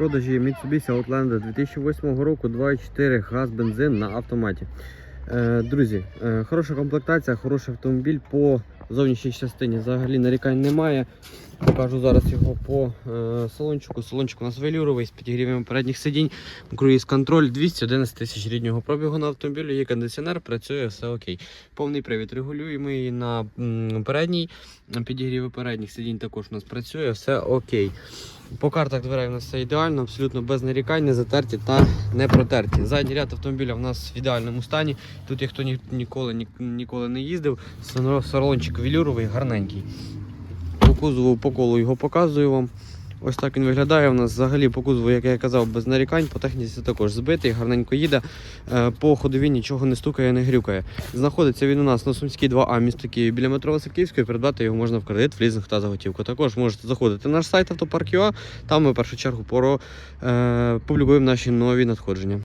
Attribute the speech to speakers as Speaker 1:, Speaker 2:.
Speaker 1: продажі Mitsubishi Outlander 2008 року 2.4 газ бензин на автоматі. Е, Друзі, е, хороша комплектація, хороший автомобіль по зовнішній частині взагалі нарікань немає. Покажу зараз його по е, салончику. Салончик у нас велюровий з підігрівом передніх сидінь. Круїз контроль 211 тисяч ріднього пробігу на автомобілі. Є кондиціонер, працює все окей. Повний привід регулюємо і на передній підігріви передніх сидінь також у нас працює, все окей. По картах дверей у нас все ідеально, абсолютно без нарікань, не затерті та не протерті. Задній ряд автомобіля в нас в ідеальному стані. Тут, як хто ні, ніколи, ні, ніколи не їздив, салончик велюровий, гарненький. Кузову по колу його показую вам. Ось так він виглядає. У нас взагалі по кузову, як я казав, без нарікань, по техніці також збитий, гарненько їде. Е, По ходові нічого не стукає, не грюкає. Знаходиться він у нас на Сумській 2А місто Київ біля метро Васильківської. Придбати його можна в кредит, в лізинг та за готівку. Також можете заходити на наш сайт автопарк.ua, Там ми в першу чергу поро, е, публікуємо наші нові надходження.